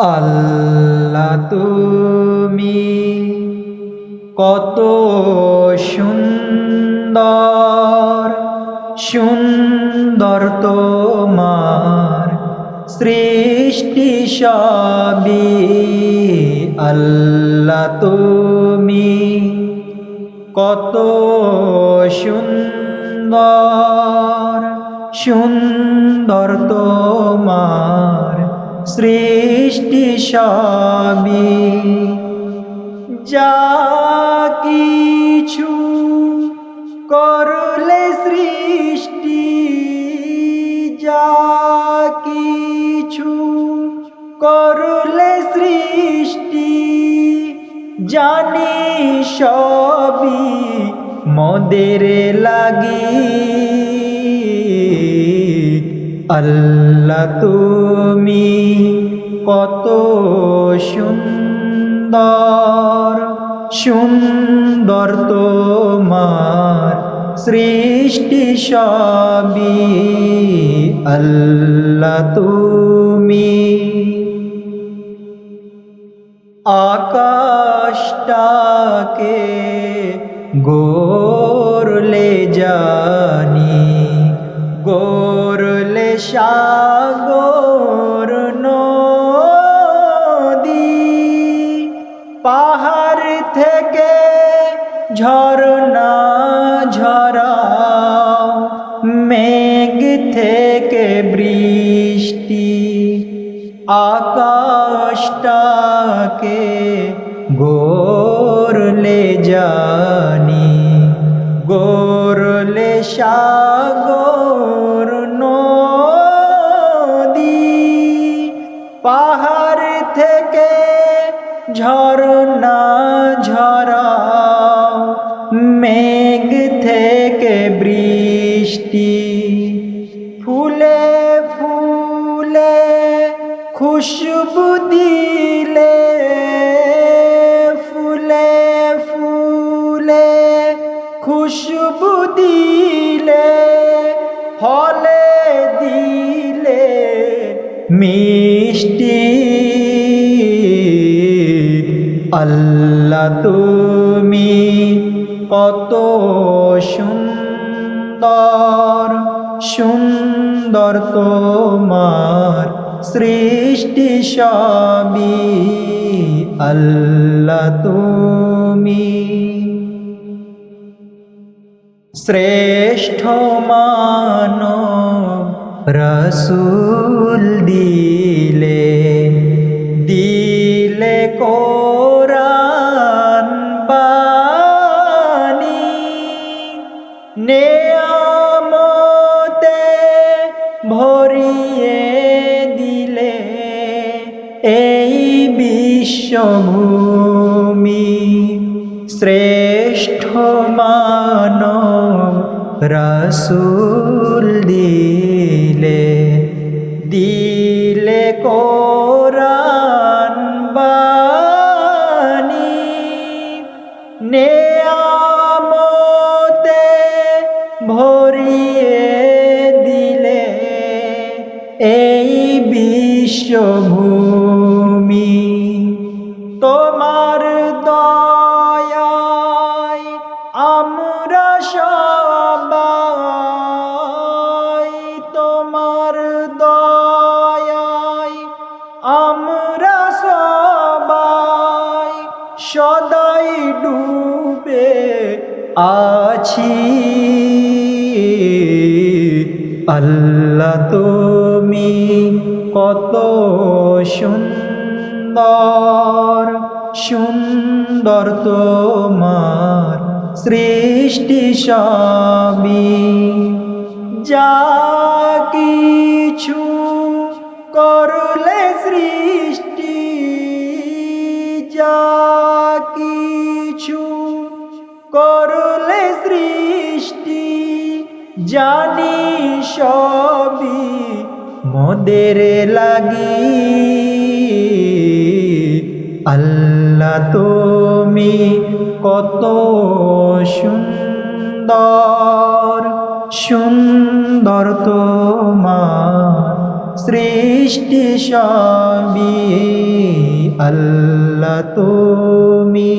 আল্লাহ তুমি কত সুন্দর সুন্দর তোমার সৃষ্টি সবই। আল্লাহ তুমি কত সুন্দর সুন্দর তোমার সৃষ্টি সবই যা কিছু করলে সৃষ্টি যা কিছু করলে সৃষ্টি জানি সবই মদের লাগি। আল্লাহ তুমি কত সুন্দর সুন্দর তোমার সৃষ্টি সবই। আল্লাহ তুমি আকাশটাকে গোরলে জানি গোরলে সাগর নদী পাহাড় থেকে ঝরনা ঝরাও মেঘ থেকে বৃষ্টি আকাশটাকে গোরলে জানি গোরলে সাগর ঝরনা ঝরাও, মেঘ থেকে বৃষ্টি। ফুলে ফুলে খুশবু দিলে, ফুলে ফুলে খুশবু দিলে, ফলে দিলে মিষ্টি আল্লাহ তুমি কত সুন্দর সুন্দর তোমার সৃষ্টি সবই। আল্লাহ তুমি শ্রেষ্ঠ মানব রসুল দিলে। এই বিশ্বভূমি শ্রেষ্ঠ মানব রসুল দিলে দিলে কোরআন বাণী নেয়ামতে বিশ্বভূমি তোমার দয়ায় আমরা সবাই তোমার দয়ায় আমরা সবাই সদাই ডুবে আছি। আল্লাহ তুমি কত সুন্দর সুন্দর তোমার সৃষ্টি সবই। যা কিছু করলে সৃষ্টি, যা কিছু করলে সৃষ্টি, জানি সবই। মোদের লাগি। আল্লাহ তুমি কত সুন্দর সুন্দর তোমার সৃষ্টি সবই। আল্লাহ তুমি